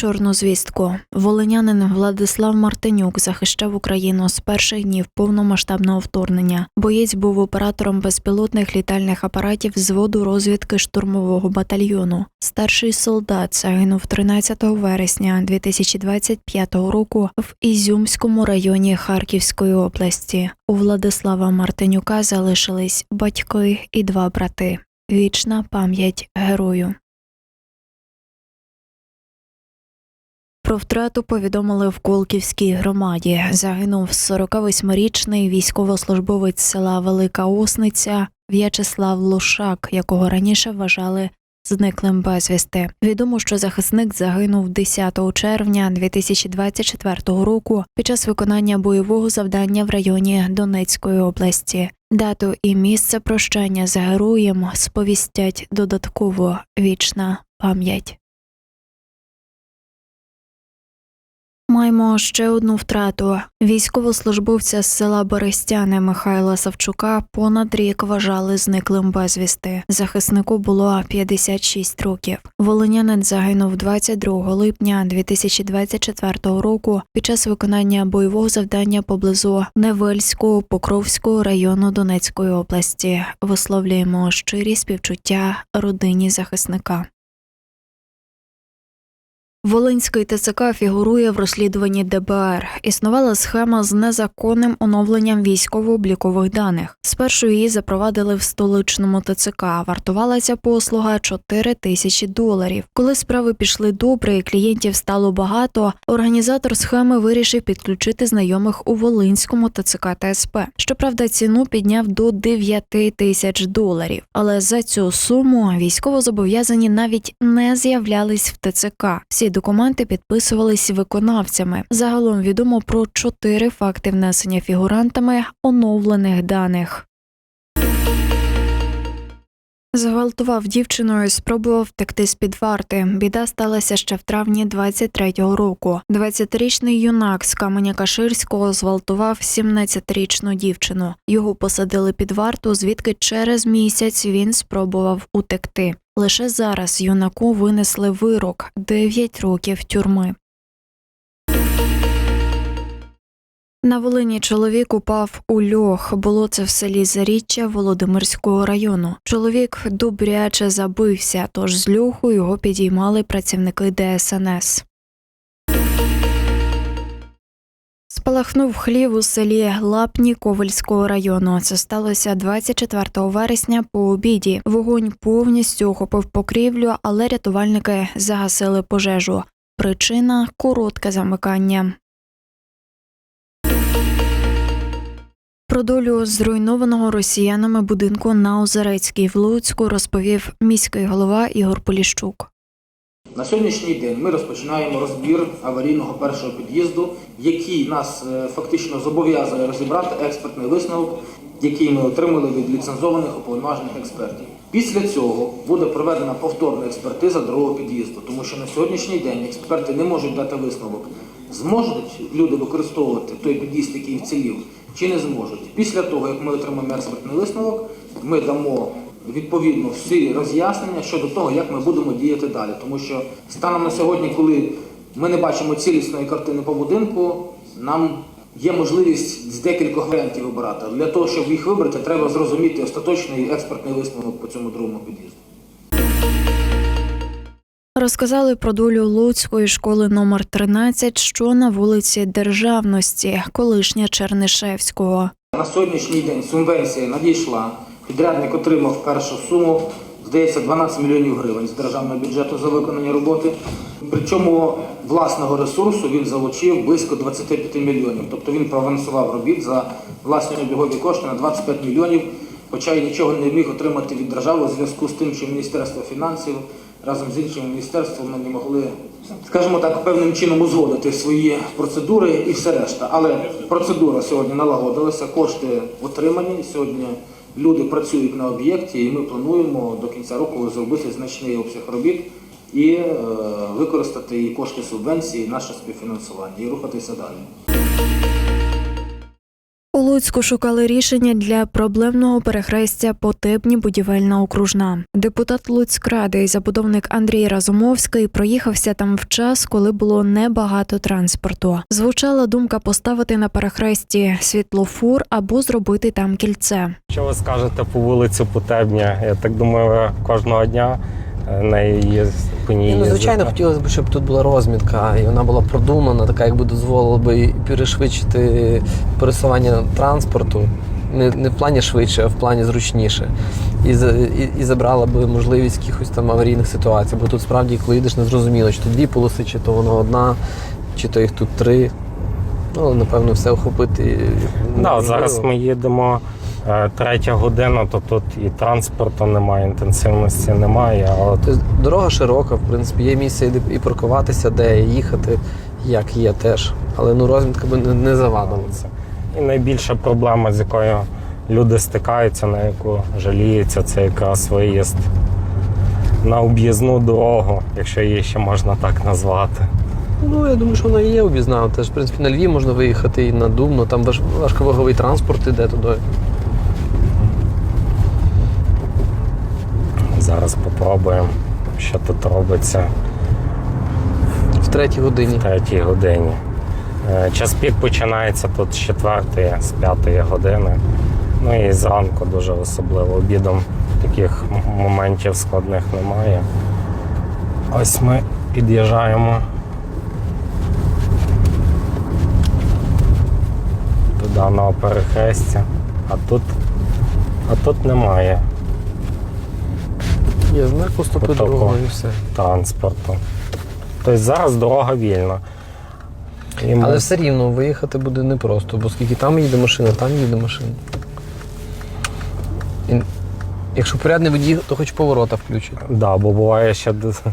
Чорну звістку. Волинянин Владислав Мартинюк захищав Україну з перших днів повномасштабного вторгнення. Боєць був оператором безпілотних літальних апаратів зводу розвідки штурмового батальйону. Старший солдат загинув 13 вересня 2025 року в Ізюмському районі Харківської області. У Владислава Мартинюка залишились батьки і два брати. Вічна пам'ять герою. Про втрату повідомили в Колківській громаді. Загинув 48-річний військовослужбовець села Велика Осниця В'ячеслав Лушак, якого раніше вважали зниклим безвісти. Відомо, що захисник загинув 10 червня 2024 року під час виконання бойового завдання в районі Донецької області. Дату і місце прощання з героєм сповістять додатково вічна пам'ять. Маємо ще одну втрату. Військовослужбовця з села Берестяне Михайла Савчука понад рік вважали зниклим безвісти. Захиснику було 56 років. Волинянин загинув 22 липня 2024 року під час виконання бойового завдання поблизу Невельського Покровського району Донецької області. Висловлюємо щирі співчуття родині захисника. Волинський ТЦК фігурує в розслідуванні ДБР. Існувала схема з незаконним оновленням військово-облікових даних. Спершу її запровадили в столичному ТЦК. Вартувала ця послуга 4 тисячі доларів. Коли справи пішли добре і клієнтів стало багато, організатор схеми вирішив підключити знайомих у Волинському ТЦК та СП. Щоправда, ціну підняв до 9 тисяч доларів. Але за цю суму військовозобов'язані навіть не з'являлись в ТЦК. Всі документи підписувались виконавцями. Загалом відомо про чотири факти внесення фігурантами оновлених даних. Зґвалтував дівчину і спробував втекти з під варти. Біда сталася ще в травні 23-го року. 20-річний юнак з каменя Каширського зґвалтував 17-річну дівчину. Його посадили під варту, звідки через місяць він спробував утекти. Лише зараз юнаку винесли вирок 9 років тюрми. На Волині чоловік упав у льох. Було це в селі Заріччя Володимирського району. Чоловік добряче забився, тож з льоху його підіймали працівники ДСНС. Спалахнув хлів у селі Лапні Ковальського району. Це сталося 24 вересня по обіді. Вогонь повністю охопив покрівлю, але рятувальники загасили пожежу. Причина коротке замикання. Про долю зруйнованого росіянами будинку на Озерецькій в Луцьку розповів міський голова Ігор Поліщук. На сьогоднішній день ми розпочинаємо розбір аварійного першого під'їзду, який нас е, фактично зобов'язує розібрати експертний висновок, який ми отримали від ліцензованих уповноважених експертів. Після цього буде проведена повторна експертиза другого під'їзду, тому що на сьогоднішній день експерти не можуть дати висновок, зможуть люди використовувати той під'їзд, який вцілів, чи не зможуть. Після того, як ми отримаємо експертний висновок, ми дамо відповідно всі роз'яснення щодо того, як ми будемо діяти далі. Тому що станом на сьогодні, коли ми не бачимо цілісної картини по будинку, нам є можливість з декількох варіантів вибирати. Для того, щоб їх вибрати, треба зрозуміти остаточний експертний висновок по цьому другому під'їзду. Розказали про долю Луцької школи номер 13, що на вулиці Державності, колишня Чернишевського. На сьогоднішній день субвенція надійшла. Підрядник отримав першу суму, здається, 12 мільйонів гривень з державного бюджету за виконання роботи. Причому власного ресурсу він залучив близько 25 мільйонів. Тобто він проавансував робіт за власні обігові кошти на 25 мільйонів, хоча й нічого не міг отримати від держави у зв'язку з тим, що Міністерство фінансів разом з іншими міністерствами не могли, скажімо так, певним чином узгодити свої процедури і все решта. Але процедура сьогодні налагодилася, кошти отримані. Сьогодні люди працюють на об'єкті, і ми плануємо до кінця року зробити значний обсяг робіт і е, використати і кошти субвенції, і наше співфінансування, і рухатися далі. У Луцьку шукали рішення для проблемного перехрестя Потебні будівельна окружна. Депутат Луцькради і забудовник Андрій Разумовський проїхався там в час, коли було небагато транспорту. Звучала думка поставити на перехресті світлофур або зробити там кільце. Що ви скажете по вулиці Потебня? Я так думаю, кожного дня нею є по ну, звичайно, хотілося б, щоб тут була розмітка, і вона була продумана, така, якби дозволила би перешвидшити пересування транспорту. Не, не в плані швидше, а в плані зручніше. І, і, і забрала би можливість якихось там аварійних ситуацій. Бо тут справді, коли йдеш, не зрозуміло, чи то дві полоси, чи то воно одна, чи то їх тут три. Ну, напевно, все охопити. Да, зараз ми їдемо третя година, то тут і транспорту немає, інтенсивності немає. А от Тобто дорога широка, в принципі, є місце і паркуватися, де і їхати, як є теж. Але ну розмітка би не, завадила. це. І найбільша проблема, з якою люди стикаються, на яку жаліються, це якраз виїзд на об'їзну дорогу, якщо її ще можна так назвати. Ну, я думаю, що вона і є обізнана. Теж, в принципі, на Львів можна виїхати і на Дубно, там важковаговий транспорт іде туди. Зараз попробуємо, що тут робиться. В третій годині. в третій годині. Е, Час пік починається тут з 4 з 5 години. Ну і зранку дуже особливо. Обідом таких моментів складних немає. Ось ми під'їжджаємо до даного перехрестя, а тут, а тут немає Є знак поступи дорогою і все. транспорту. Тобто зараз дорога вільна. І ми Але все рівно виїхати буде непросто, бо скільки там їде машина, там їде машина. І, якщо порядний водій, то хоч поворота включить. Да, бо буває, що ду-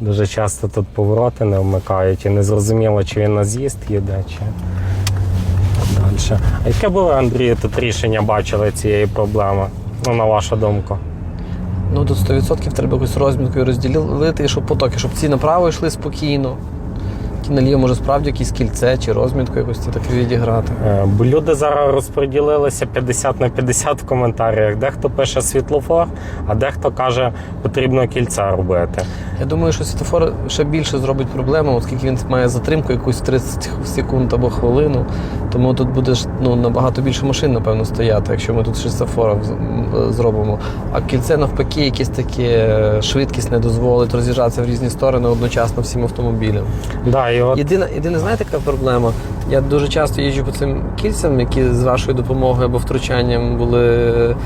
дуже часто тут повороти не вмикають і не зрозуміло, чи він на з'їзд їде, чи далі. А яке було, Андрію, тут рішення бачили цієї проблеми? Ну, на вашу думку. Ну, тут 100% треба якось розміткою розділити, щоб потоки, щоб ці направо йшли спокійно. Ті наліво, може, справді якісь кільце чи розмітку якось так відіграти. Е, Бо люди зараз розподілилися 50 на 50 в коментарях. Дехто пише світлофор, а дехто каже, потрібно кільця робити. Я думаю, що світофор ще більше зробить проблему, оскільки він має затримку якусь 30 секунд або хвилину. Тому тут буде ну, набагато більше машин, напевно, стояти, якщо ми тут ще світофора з- м, зробимо. А кільце навпаки, якісь таке швидкість не дозволить роз'їжджатися в різні сторони одночасно всім автомобілям. Да, і от Єдина, єдине, знаєте, яка проблема? Я дуже часто їжджу по цим кільцям, які з вашою допомогою або втручанням були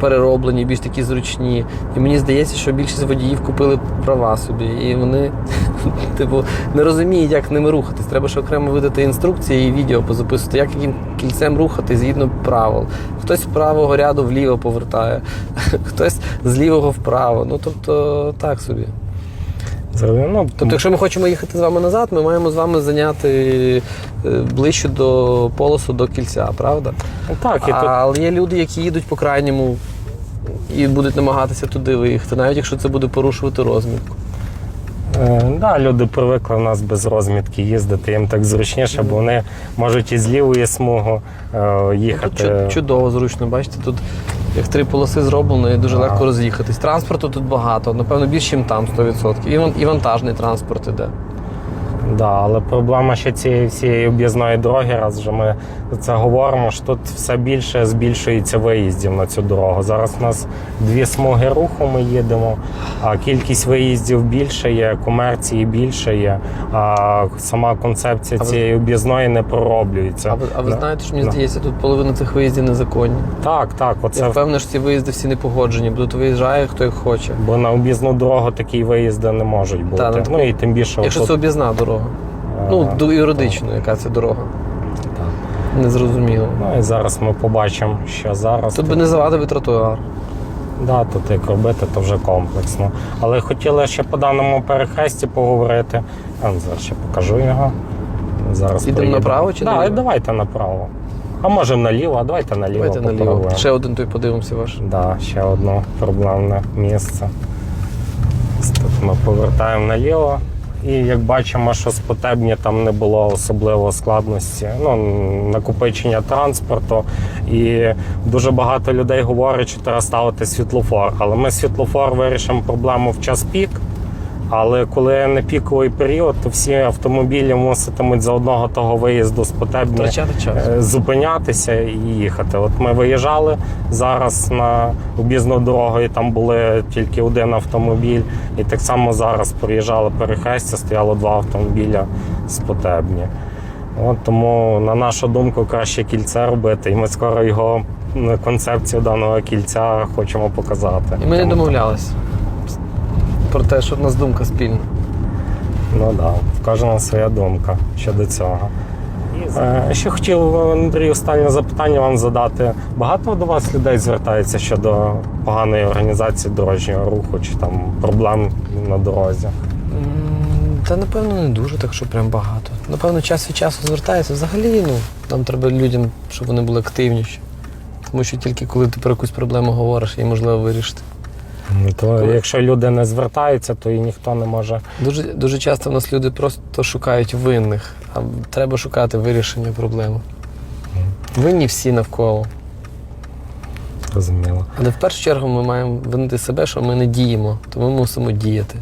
перероблені, більш такі зручні. І мені здається, що більшість водіїв купили права собі, і вони типу не розуміють, як ними рухатись. Треба ще окремо видати інструкції і відео позаписувати, як яким кільцем рухати згідно правил. Хтось з правого ряду вліво повертає, хтось з лівого вправо. Ну тобто так собі. Ну, Тобто, якщо ми хочемо їхати з вами назад, ми маємо з вами зайняти е, ближче до полосу до кільця, правда? так, і тут Але є люди, які їдуть по крайньому і будуть намагатися туди виїхати, навіть якщо це буде порушувати розмітку. Е, Да, люди привикли в нас без розмітки їздити, їм так зручніше, бо вони можуть із лівої смугу е, Ну, Тут їхати. чудово, зручно, бачите, тут як три полоси зроблено і дуже легко роз'їхатись. Транспорту тут багато, напевно, більше, ніж там 100%. І, і вантажний транспорт іде. Да, але проблема ще цієї всієї об'їзної дороги, раз вже ми це говоримо, що тут все більше збільшується виїздів на цю дорогу. Зараз у нас дві смуги руху ми їдемо, а кількість виїздів більше є, комерції більше є, а сама концепція А ви- цієї об'їзної не пророблюється. А ви, а ви Да. знаєте, що мені Да. здається, тут половина цих виїздів незаконні. Так, так, Я оце впевнений, що ці виїзди всі не погоджені, бо тут виїжджає хто як хоче. Бо на об'їзну дорогу такі виїзди не можуть бути. Та, таку- ну і тим більше Якщо отут, це об'їзна дорога. Е, Ну, до юридично, яка це дорога. Незрозуміло. ну і зараз ми побачимо, що зараз. Тут би не завадив і тротуар. Да, тут як робити, то вже комплексно. Але хотіли ще по даному перехресті поговорити. Вам зараз ще покажу його. Зараз Ідемо направо чи да, наліво? давайте направо. А може наліво, а давайте наліво. Давайте наліво. попробуємо. Ще один той подивимося ваш. Да, ще одне проблемне місце. Ось Тут ми повертаємо наліво І як бачимо, що з Потебні там не було особливо складності, ну, накопичення транспорту. І дуже багато людей говорять, що треба ставити світлофор. Але ми світлофор вирішимо проблему в час пік. Але коли не піковий період, то всі автомобілі муситимуть за одного того виїзду з час. е, зупинятися і їхати. От ми виїжджали зараз на об'їзну дорогу, і там були тільки один автомобіль. І так само зараз проїжджали перехрестя, стояло два автомобіля з Потебні. От тому, на нашу думку, краще кільце робити. І ми скоро його концепцію даного кільця хочемо показати. І ми не домовлялися про те, що в нас думка спільна. Ну так, да, в кожного своя думка щодо цього. Е, Ще хотів Андрій останнє запитання вам задати. Багато до вас людей звертається щодо поганої організації дорожнього руху чи там проблем на дорозі? Та напевно не дуже, так що прям багато. Напевно, час від часу звертається. Взагалі, ну, нам треба людям, щоб вони були активніші. Тому що тільки коли ти про якусь проблему говориш, її можливо вирішити. Ну, То якщо люди не звертаються, то і ніхто не може. Дуже, дуже часто в нас люди просто шукають винних, а треба шукати вирішення проблеми. Винні всі навколо. Зрозуміло. Але в першу чергу ми маємо винити себе, що ми не діємо, то ми мусимо діяти.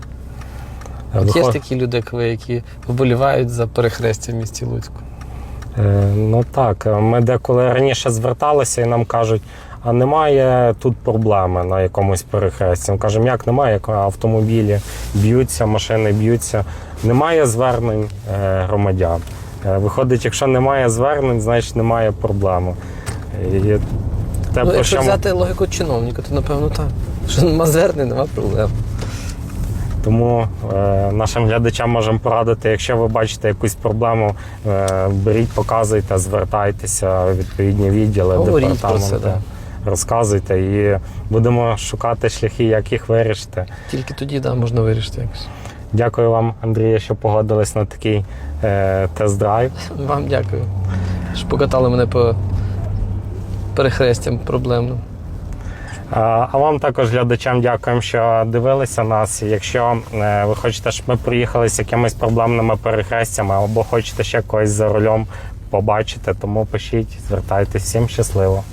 От є ж такі люди, як ви, які вболівають за перехрестя в місті Луцьку. Е, Ну так, ми деколи раніше зверталися і нам кажуть, а немає тут проблеми на якомусь перехресті. Ми кажемо, як немає, як автомобілі б'ються, машини б'ються. Немає звернень е, громадян. Е, Виходить, якщо немає звернень, значить немає проблеми. І те, ну, якщо що ми- взяти логіку чиновника, то напевно так. Що нема звернень, нема проблем. Тому е, нашим глядачам можемо порадити, якщо ви бачите якусь проблему, е, беріть, показуйте, звертайтеся відповідні відділи, Говоріть про департаменти. це, да. Розказуйте і будемо шукати шляхи, як їх вирішити. Тільки тоді да, можна вирішити якось. Дякую вам, Андрія, що погодились на такий е, тест-драйв. Вам дякую. Що покатали мене по перехрестям проблемним. А вам також глядачам дякуємо, що дивилися нас. Якщо е, ви хочете, щоб ми приїхали з якимись проблемними перехрестями або хочете ще когось за рулем побачити, тому пишіть, звертайтесь. Всім щасливо.